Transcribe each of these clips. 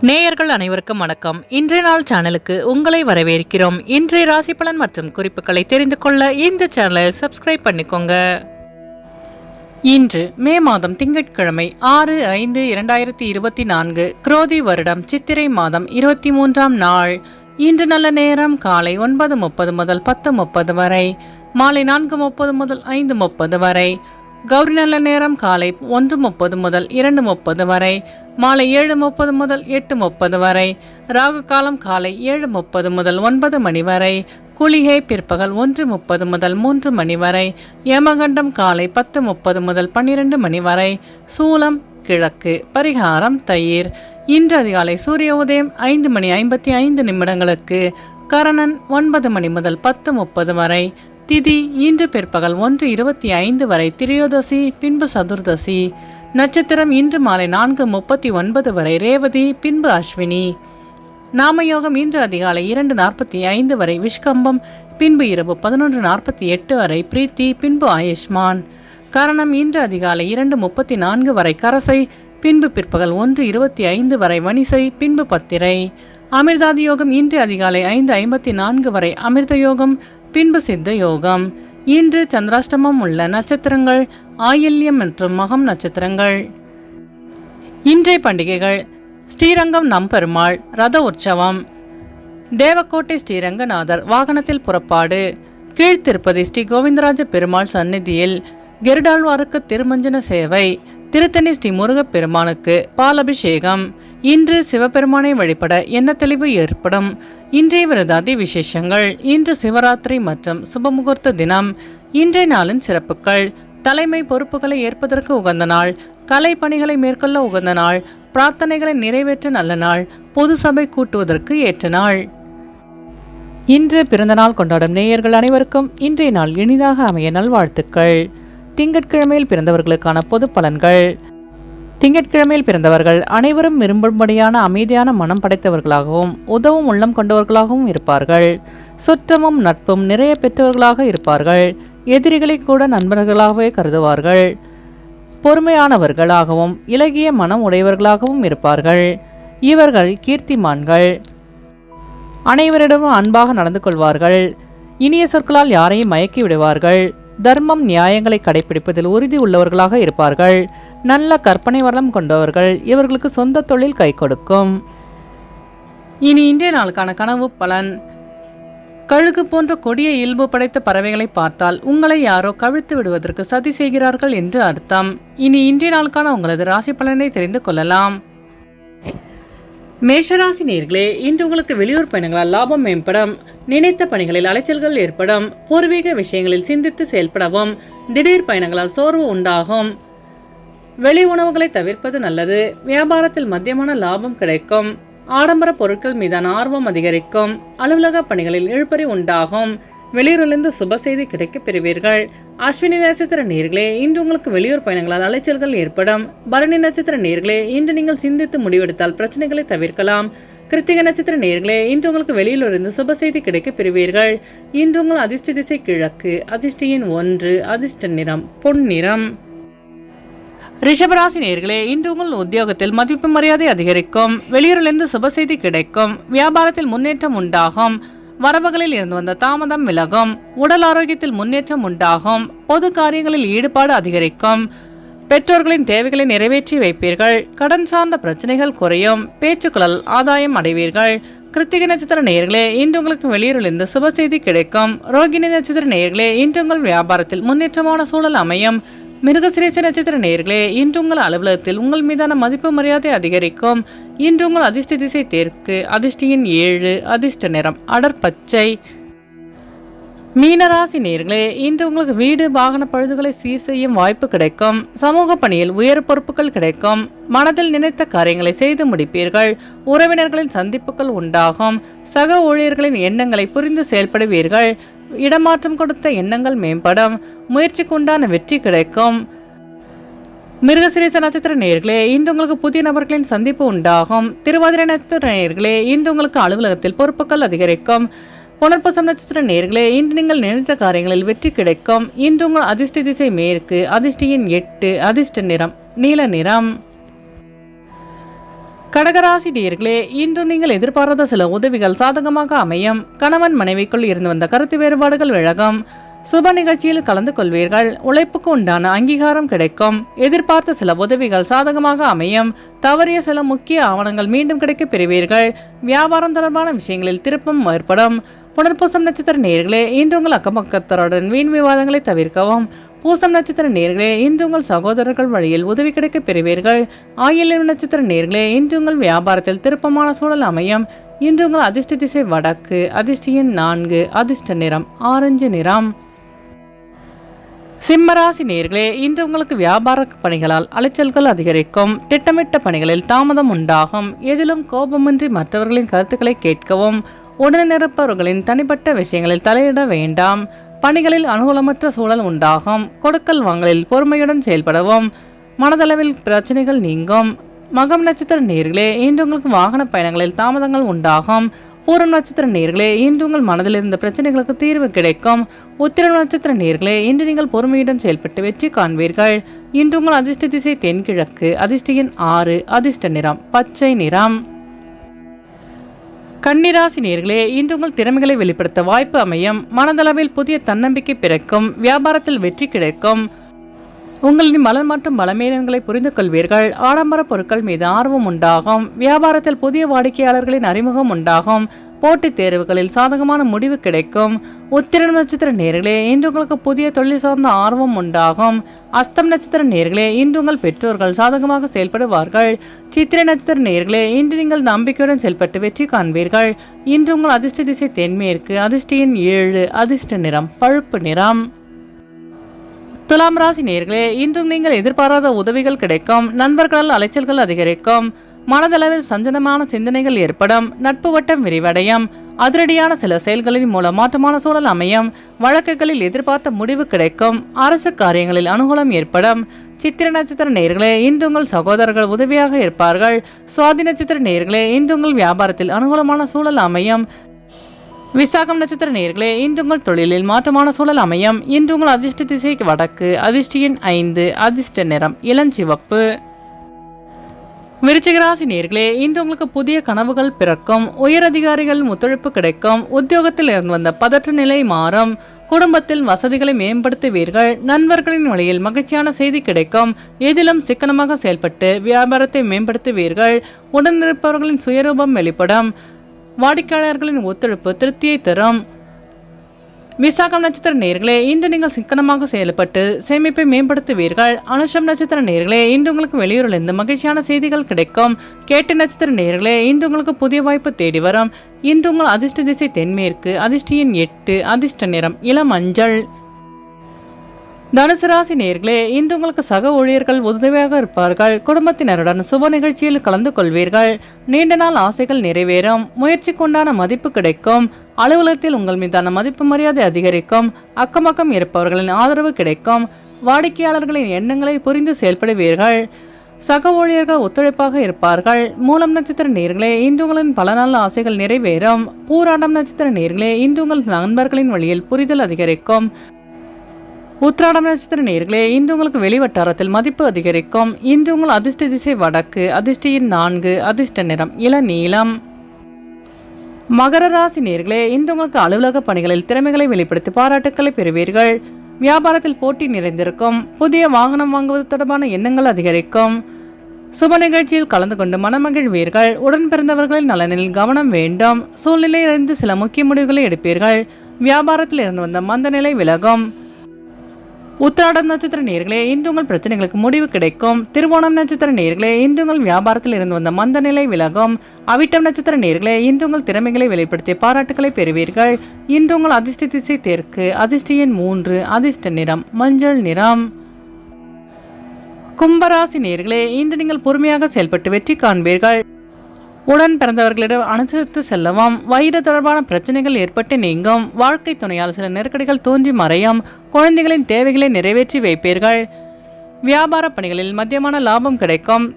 நேயர்கள் அனைவருக்கும் வணக்கம். இன்றைய நாள் சேனலுக்கு உங்களை வரவேற்கிறோம். இன்றைய ராசி பலன் மற்றும் குறிப்புகளை தெரிந்து கொள்ள இந்த சேனலை சப்ஸ்கிரைப் பண்ணிக்கோங்க. இன்று மே மாதம் திங்கட்கிழமை ஆறு ஐந்து இரண்டாயிரத்தி இருபத்தி நான்கு குரோதி வருடம் சித்திரை மாதம் இருபத்தி மூன்றாம் நாள். இன்று நல்ல நேரம் காலை ஒன்பது முப்பது முதல் பத்து முப்பது வரை மாலை நான்கு முப்பது முதல் ஐந்து முப்பது வரை. கௌரி நல்ல நேரம் காலை ஒன்று முப்பது முதல் இரண்டு முப்பது வரை மாலை ஏழு முப்பது முதல் எட்டு முப்பது வரை ராகு காலம் காலை ஏழு முப்பது முதல் ஒன்பது மணி வரை குளிகை பிற்பகல் ஒன்று முப்பது முதல் மூன்று மணி வரை யமகண்டம் காலை பத்து முப்பது முதல் பன்னிரண்டு மணி வரை சூலம் கிழக்கு பரிகாரம் தயிர். இன்று அதிகாலை சூரிய உதயம் ஐந்து மணி ஐம்பத்தி ஐந்து நிமிடங்களுக்கு கரணன் ஒன்பது மணி முதல் பத்து முப்பது வரை திதி இன்று பிற்பகல் ஒன்று இருபத்தி ஐந்து வரை திரியோதசி பின்பு சதுர்தசி. நட்சத்திரம் இன்று மாலை நான்கு முப்பத்தி ஒன்பது வரை ரேவதி பின்பு அஸ்வினி. நாமயோகம் இன்று அதிகாலை இரண்டு நாற்பத்தி ஐந்து வரை விஷ்கம்பம் பின்பு இரவு பதினொன்று நாற்பத்தி எட்டு வரை பிரீத்தி பின்பு ஆயுஷ்மான். கரணம் இன்று அதிகாலை இரண்டு முப்பத்தி நான்கு வரை கரசை பின்பு பிற்பகல் ஒன்று இருபத்தி ஐந்து வரை வணிசை பின்பு பத்திரை. அமிர்தாதி யோகம் இன்று அதிகாலை ஐந்து ஐம்பத்தி நான்கு வரை அமிர்த யோகம் பின்பு சித்த யோகம். இன்று சந்திராஷ்டமம் உள்ள நட்சத்திரங்கள் ஆயில்யம் மற்றும் மகம் நட்சத்திரங்கள். இன்றைய பண்டிகைகள் ஸ்ரீரங்கம் நம்பெருமாள் ரத உற்சவம். தேவக்கோட்டை ஸ்ரீரங்கநாதர் வாகனத்தில் புறப்பாடு. கீழ்த்திருப்பதி ஸ்ரீ கோவிந்தராஜ பெருமாள் சந்நிதியில் கெருடாழ்வாருக்கு திருமஞ்சன சேவை. திருத்தணி ஸ்ரீ முருகப் பெருமானுக்கு பாலபிஷேகம். இன்று சிவபெருமானை வழிபட என்ன தெளிவு ஏற்படும்? இன்றைய விரதாதி விசேஷங்கள் இன்று சிவராத்திரி மற்றும் சுபமுகூர்த்த தினம் இன்றைய நாளின் சிறப்புகள் தலைமை பொறுப்புகளை ஏற்பதற்கு உகந்த நாள் கலை பணிகளை மேற்கொள்ள உகந்த நாள் பிரார்த்தனைகளை நிறைவேற்ற நல்ல நாள் பொது சபை கூட்டுவதற்கு ஏற்ற நாள். இன்று பிறந்தநாள் கொண்டாடும் நேயர்கள் அனைவருக்கும் இன்றைய நாள் இனிதாக அமைய நல்வாழ்த்துக்கள். திங்கட்கிழமையில் பிறந்தவர்களுக்கான பொது பலன்கள். திங்கட்கிழமையில் பிறந்தவர்கள் அனைவரும் விரும்பும்படியான அமைதியான மனம் படைத்தவர்களாகவும் உதவும் உள்ளம் கொண்டவர்களாகவும் இருப்பார்கள். சுற்றமும் நட்பும் நிறைய பெற்றவர்களாக இருப்பார்கள். எதிரிகளை கூட நண்பர்களாகவே கருதுவார்கள். பொறுமையானவர்களாகவும் இலகிய மனம் உடையவர்களாகவும் இருப்பார்கள். இவர்கள் கீர்த்திமான்கள். அனைவரிடமும் அன்பாக நடந்து கொள்வார்கள். இனிய சொற்களால் யாரையும் மயக்கி விடுவார்கள். தர்மம் நியாயங்களை கடைபிடிப்பதில் உறுதி உள்ளவர்களாக இருப்பார்கள். நல்ல கற்பனை வளம் கொண்டவர்கள் இவர்களுக்கு சொந்த தொழில் கை கொடுக்கும். இனி இன்றைய நாளுக்கான கனவு பலன். கழுகு போன்ற கொடிய இயல்பு படைத்த பறவைகளை பார்த்தால் உங்களை யாரோ கவிழ்த்து விடுவதற்கு சதி செய்கிறார்கள் என்று அர்த்தம். இனி இன்றைய நாளுக்கான உங்களது ராசி பலனை தெரிந்து கொள்ளலாம். மேஷராசி நேர்களே இன்று உங்களுக்கு வெளியூர் பயணங்களால் லாபம் மேம்படும். நினைத்த பணிகளில் அலைச்சல்கள் ஏற்படும். பூர்வீக விஷயங்களில் சிந்தித்து செயல்படவும். திடீர் பயணங்களால் சோர்வு உண்டாகும். வெளி உணவுகளை தவிர்ப்பது நல்லது. வியாபாரத்தில் மத்தியமான லாபம் கிடைக்கும். ஆடம்பர பொருட்கள் மீதான ஆர்வம் அதிகரிக்கும். அலுவலக பணிகளில் இழுபறி உண்டாகும். வெளியூரிலிருந்து சுப செய்தி கிடைக்கப் பெறுவீர்கள். அஸ்வினி நட்சத்திர நேர்களே இன்று உங்களுக்கு வெளியூர் பயணங்களால் அலைச்சல்கள் ஏற்படும். பரணி நட்சத்திர நேர்களே இன்று நீங்கள் சிந்தித்து முடிவெடுத்தால் பிரச்சனைகளை தவிர்க்கலாம். கிருத்திக நட்சத்திர நேர்களே இன்று உங்களுக்கு வெளியிலிருந்து சுப செய்தி கிடைக்க பெறுவீர்கள். இன்று உங்கள் அதிர்ஷ்ட திசை கிழக்கு அதிர்ஷ்டியின் ஒன்று அதிர்ஷ்ட நிறம் பொன்னிறம் ரிஷபராசி நேர்களே இன்று உங்கள் உத்தியோகத்தில் மதிப்பு மரியாதை அதிகரிக்கும் வெளியூரிலிருந்து சுப செய்தி கிடைக்கும் வியாபாரத்தில் முன்னேற்றம் உண்டாகும் வரவுகளில் இருந்து வந்த தாமதம் விலகும் உடல் ஆரோக்கியத்தில் முன்னேற்றம் உண்டாகும் பொது காரியங்களில் ஈடுபாடு அதிகரிக்கும் பெற்றோர்களின் தேவைகளை நிறைவேற்றி வைப்பீர்கள் கடன் சார்ந்த பிரச்சனைகள் குறையும் பேச்சுக்களால் ஆதாயம் அடைவீர்கள். கிருத்திகை நட்சத்திர நேயர்களே இன்று உங்களுக்கு வெளியூரிலிருந்து சுப செய்தி கிடைக்கும். ரோகிணி நட்சத்திர நேயர்களே இன்று உங்கள் வியாபாரத்தில் முன்னேற்றமான சூழல் அமையும். மிருகசிரேச்ச நட்சத்திர நேர்களே இன்று உங்கள் அலுவலகத்தில் உங்கள் மீதான மதிப்பு மரியாதை அதிகரிக்கும். இன்று உங்கள் அதிர்ஷ்ட திசை தெற்கு அதிர்ஷ்டியின் ஏழு அதிர்ஷ்ட நிறம் அடர் பச்சை. மீனராசி நேர்களே இன்று உங்களுக்கு வீடு வாகன பழுதுகளை சீர் செய்யும் வாய்ப்பு கிடைக்கும். சமூக பணியில் உயர் பொறுப்புகள் கிடைக்கும். மனதில் நினைத்த காரியங்களை செய்து முடிப்பீர்கள். உறவினர்களின் சந்திப்புகள் உண்டாகும். சக ஊழியர்களின் எண்ணங்களை புரிந்து செயல்படுவீர்கள். இடமாற்றம் கொடுத்த எண்ணங்கள் மேம்படும். முயற்சிக்குண்டான வெற்றி கிடைக்கும். மிருகசிரேச நட்சத்திர நேர்களே இன்று உங்களுக்கு புதிய நபர்களின் சந்திப்பு உண்டாகும். திருவாதிரை நட்சத்திர நேர்களே இன்று உங்களுக்கு அலுவலகத்தில் பொறுப்புகள் அதிகரிக்கும். புனர்பூசம் நட்சத்திர நேர்களே இன்று நீங்கள் நினைத்த காரியங்களில் வெற்றி கிடைக்கும். இன்று உங்கள் அதிர்ஷ்ட திசை மேற்கு அதிர்ஷ்டியின் எட்டு அதிர்ஷ்ட நிறம் நீல நிறம். கடகராசி நேர்களே இன்று நீங்கள் எதிர்பாராத சில உதவிகள் சாதகமாக அமையும். கணவன் மனைவிக்குள் இருந்து வந்த கருத்து வேறுபாடுகள் விலகும். சுப நிகழ்ச்சியில் கலந்து கொள்வீர்கள். உழைப்புக்கு உண்டான அங்கீகாரம் கிடைக்கும். எதிர்பார்த்த சில உதவிகள் சாதகமாக அமையும். தவறிய சில முக்கிய ஆவணங்கள் மீண்டும் கிடைக்க பெறுவீர்கள். வியாபாரம் தொடர்பான விஷயங்களில் திருப்பம் ஏற்படும். புனர்பூசம் நட்சத்திர நேர்களே இன்று உங்கள் அக்கம்பக்கத்தருடன் வீண் விவாதங்களை தவிர்க்கவும். பூசம் நட்சத்திர நேர்களே இன்று உங்கள் சகோதரர்கள் வழியில் உதவி கிடைக்க பெறுவீர்கள். ஆயிலம் நட்சத்திர நேர்களே இன்று உங்கள் வியாபாரத்தில் திருப்பமான சூழல் அமையும். இன்று உங்கள் அதிர்ஷ்ட திசை வடக்கு அதிர்ஷ்டியின் நான்கு அதிர்ஷ்ட நிறம் ஆரஞ்சு நிறம். சிம்மராசி நேர்களே இன்று உங்களுக்கு வியாபார பணிகளால் அலைச்சல்கள் அதிகரிக்கும். திட்டமிட்ட பணிகளில் தாமதம் உண்டாகும். எதிலும் கோபமின்றி மற்றவர்களின் கருத்துக்களை கேட்கவும் உடனிருப்பவர்களின் தனிப்பட்ட விஷயங்களில் தலையிட வேண்டாம். பணிகளில் அனுகூலமற்ற சூழல் உண்டாகும். கொடுக்கல் வாங்கலில் பொறுமையுடன் செயல்படவும். மனதளவில் பிரச்சனைகள் நீங்கும். மகம் நட்சத்திர நேர்களே இன்று உங்களுக்கு வாகன பயணங்களில் தாமதங்கள் உண்டாகும். பூரம் நட்சத்திர நேர்களே இன்று உங்கள் மனதில் இருந்த பிரச்சனைகளுக்கு தீர்வு கிடைக்கும். உத்திரம் நட்சத்திர நேர்களே இன்று நீங்கள் பொறுமையுடன் செயல்பட்டு வெற்றி காண்பீர்கள். இன்று உங்கள் அதிர்ஷ்ட திசை தென்கிழக்கு அதிர்ஷ்ட எண் ஆறு அதிர்ஷ்ட நிறம் பச்சை நிறம். கன்னிராசி நேர்களே இன்று உங்கள் திறமைகளை வெளிப்படுத்த வாய்ப்பு அமையும். மனதளவில் புதிய தன்னம்பிக்கை பிறக்கும் வியாபாரத்தில் வெற்றி கிடைக்கும். உங்களின் மலர் மற்றும் பலமீனங்களை புரிந்து கொள்வீர்கள். ஆடம்பர பொருட்கள் மீது ஆர்வம் உண்டாகும். வியாபாரத்தில் புதிய வாடிக்கையாளர்களின் அறிமுகம் உண்டாகும். போட்டித் தேர்வுகளில் சாதகமான முடிவு கிடைக்கும். உத்திர நட்சத்திர நேர்களே இன்று உங்களுக்கு புதிய தொழில் சார்ந்த ஆர்வம் உண்டாகும். அஸ்தம் நட்சத்திர நேர்களே இன்று உங்கள் பெற்றோர்கள் சாதகமாக செயல்படுவார்கள். சித்திர நட்சத்திர நேர்களே இன்று நீங்கள் நம்பிக்கையுடன் செயல்பட்டு வெற்றி காண்பீர்கள். இன்று உங்கள் அதிர்ஷ்ட திசை தென்மேற்கு அதிர்ஷ்டியின் ஏழு அதிர்ஷ்ட நிறம் பழுப்பு நிறம். துலாம் ராசி நேர்களே இன்றும் நீங்கள் எதிர்பாராத உதவிகள் கிடைக்கும். நண்பர்களால் அலைச்சல்கள் அதிகரிக்கும். மனதளவில் சஞ்சனமான சிந்தனைகள் ஏற்படும். நட்பு வட்டம் விரிவடையும். அதிரடியான சில செயல்களின் மூலம் மாற்றமான சூழல் அமையும். வழக்குகளில் எதிர்பார்த்த முடிவு கிடைக்கும். அரசு காரியங்களில் அனுகூலம் ஏற்படும். சித்திர நட்சத்திர நேர்களே இன்று உங்கள் சகோதரர்கள் உதவியாக இருப்பார்கள். சுவாதி நட்சத்திர நேர்களே இன்று உங்கள் வியாபாரத்தில் அனுகூலமான சூழல் அமையும். விசாகம் நட்சத்திர நேர்களே இன்று உங்கள் தொழிலில் மாற்றமான சூழல் அமையும். இன்று உங்கள் அதிர்ஷ்ட திசைக்கு வடக்கு அதிர்ஷ்டியின் ஐந்து அதிர்ஷ்ட நிறம் இளஞ்சிவப்பு. விருச்சிகராசி நேர்களே இன்று உங்களுக்கு புதிய கனவுகள் பிறக்கும் உயரதிகாரிகள் ஒத்துழைப்பு கிடைக்கும் உத்தியோகத்தில் இருந்து வந்த பதற்ற நிலை மாறும் குடும்பத்தில் வசதிகளை மேம்படுத்துவீர்கள் நண்பர்களின் வழியில் மகிழ்ச்சியான செய்தி கிடைக்கும் எதிலும் சிக்கனமாக செயல்பட்டு வியாபாரத்தை மேம்படுத்துவீர்கள் உடனிருப்பவர்களின் சுயரூபம் வெளிப்படும் வாடிக்கையாளர்களின் ஒத்துழைப்பு திருப்தியை தரும் விசாகம் நட்சத்திர நேர்களே இன்று நீங்கள் சிக்கனமாக செயல்பட்டு சேமிப்பை மேம்படுத்துவீர்கள். அனுஷம் நட்சத்திர நேர்களே இன்று உங்களுக்கு வெளியூரில் இருந்து மகிழ்ச்சியான செய்திகள் கிடைக்கும். கேட்டு நட்சத்திர நேர்களே இன்று உங்களுக்கு புதிய வாய்ப்பு தேடி வரும். இன்று உங்கள் அதிர்ஷ்ட திசை தென்மேற்கு அதிர்ஷ்டியின் எட்டு அதிர்ஷ்ட நிறம் இளமஞ்சள். தனுசு ராசி நேர்களே இன்று உங்களுக்கு சக ஊழியர்கள் உதவியாக இருப்பார்கள். குடும்பத்தினருடன் சுப நிகழ்ச்சியில் கலந்து கொள்வீர்கள். நீண்ட நாள் ஆசைகள் நிறைவேறும். முயற்சிக்குண்டான மதிப்பு கிடைக்கும். அலுவலகத்தில் உங்கள் மீதான மதிப்பு மரியாதை அதிகரிக்கும். அக்கமக்கம் இருப்பவர்களின் ஆதரவு கிடைக்கும். வாடிக்கையாளர்களின் எண்ணங்களை புரிந்து செயல்படுவீர்கள். சக ஊழியர்கள் ஒத்துழைப்பாக இருப்பார்கள். மூலம் நட்சத்திர நேர்களே இந்துங்களின் பல நாள் ஆசைகள் நிறைவேறும். பூராடம் நட்சத்திர நேர்களே இந்துங்கள் நண்பர்களின் வழியில் புரிதல் அதிகரிக்கும். உத்திராடம் நட்சத்திர நேர்களே இன்று உங்களுக்கு வெளிவட்டாரத்தில் மதிப்பு அதிகரிக்கும். இன்று உங்கள் அதிர்ஷ்ட திசை வடக்கு அதிர்ஷ்டியின் நான்கு அதிர்ஷ்ட நிறம் இளநீளம் மகர ராசி நேர்களே இன்று உங்களுக்கு அலுவலக பணிகளில் திறமைகளை வெளிப்படுத்தி பாராட்டுக்களை பெறுவீர்கள். வியாபாரத்தில் போட்டி நிறைந்திருக்கும். புதிய வாகனம் வாங்குவது தொடர்பான எண்ணங்கள் அதிகரிக்கும். சுப நிகழ்ச்சியில் கலந்து கொண்டு மனமகிழ்வீர்கள் உடன் பிறந்தவர்களின் நலனில் கவனம் வேண்டும். சூழ்நிலையிலிருந்து சில முக்கிய முடிவுகளை எடுப்பீர்கள். வியாபாரத்தில் இருந்து வந்த மந்த நிலை விலகும். உத்திராடம் நட்சத்திர நேர்களே இன்று உங்கள் பிரச்சனைகளுக்கு முடிவு கிடைக்கும். திருவோணம் நட்சத்திர நேர்களே இன்று உங்கள் வியாபாரத்தில் இருந்து வந்த மந்த நிலை விலகும். அவிட்டம் நட்சத்திர நேர்களே இன்று உங்கள் திறமைகளை வெளிப்படுத்திய பாராட்டுகளை பெறுவீர்கள். இன்று உங்கள் அதிர்ஷ்ட திசை தெற்கு அதிர்ஷ்ட எண் மூன்று அதிர்ஷ்ட நிறம் மஞ்சள் நிறம். கும்பராசி நேர்களே இன்று நீங்கள் பொறுமையாக செயல்பட்டு வெற்றி காண்பீர்கள். உடன் பிறந்தவர்களிடம் அனுசரித்து செல்லவும். வயிறு தொடர்பான பிரச்சனைகள் ஏற்பட்டு நீங்கும். வாழ்க்கை துணையால் சில நெருக்கடிகள் தோன்றி மறையும். குழந்தைகளின் தேவைகளை நிறைவேற்றி வைப்பீர்கள். வியாபார பணிகளில் மத்தியமான லாபம் கிடைக்கும்.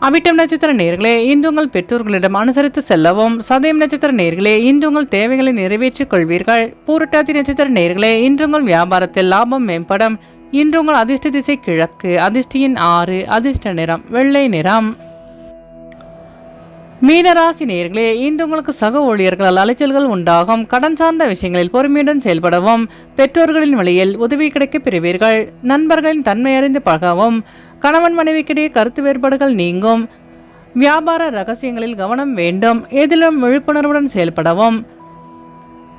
அவிட்டம் நட்சத்திர நேர்களே இன்று உங்கள் பெற்றோர்களிடம் அனுசரித்து செல்லவும். சதயம் நட்சத்திர நேர்களே இன்று உங்கள் தேவைகளை நிறைவேற்றிக் கொள்வீர்கள். பூரட்டாதி நட்சத்திர நேர்களே இன்று உங்கள் வியாபாரத்தில் லாபம் மேம்படும். இன்று உங்கள் அதிர்ஷ்ட திசை கிழக்கு அதிர்ஷ்டியின் ஆறு அதிர்ஷ்ட நிறம் வெள்ளை நிறம். மீனராசி நேர்களே இன்று உங்களுக்கு சக ஊழியர்களால் அலைச்சல்கள் உண்டாகும். கடன் சார்ந்த விஷயங்களில் பொறுமையுடன் செயல்படவும். பெற்றோர்களின் வழியில் உதவி கிடைக்கப் பெறுவீர்கள். நண்பர்களின் தன்மை அறிந்து பழகவும். கணவன் மனைவிக்கிடையே கருத்து வேறுபாடுகள் நீங்கும். வியாபார ரகசியங்களில் கவனம் வேண்டும். எதிலும் விழிப்புணர்வுடன் செயல்படவும்.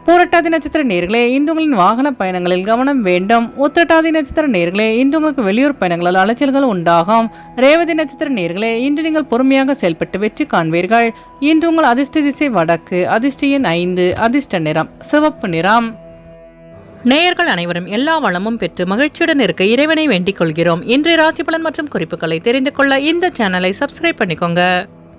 பூரட்டாதி நட்சத்திர நேர்களே இந்துங்களின் வாகன பயணங்களில் கவனம் வேண்டும் உத்திரட்டாதி நட்சத்திர நேர்களே இந்துங்களுக்கு வெளியூர் பயணங்களால் அலைச்சல்கள் உண்டாகும் ரேவதி நட்சத்திர நேர்களே இன்று நீங்கள் பொறுமையாக செயல்பட்டு வெற்றி காண்பீர்கள் இன்று உங்கள் அதிர்ஷ்ட திசை வடக்கு அதிர்ஷ்ட எண் ஐந்து அதிர்ஷ்ட நிறம் சிவப்பு நிறம் நேயர்கள் அனைவரும் எல்லா வளமும் பெற்று மகிழ்ச்சியுடன் இருக்க இறைவனை வேண்டிக் கொள்கிறோம் இன்றைய ராசி பலன் மற்றும் குறிப்புகளை தெரிந்து கொள்ள இந்த சேனலை சப்ஸ்கிரைப் பண்ணிக்கோங்க.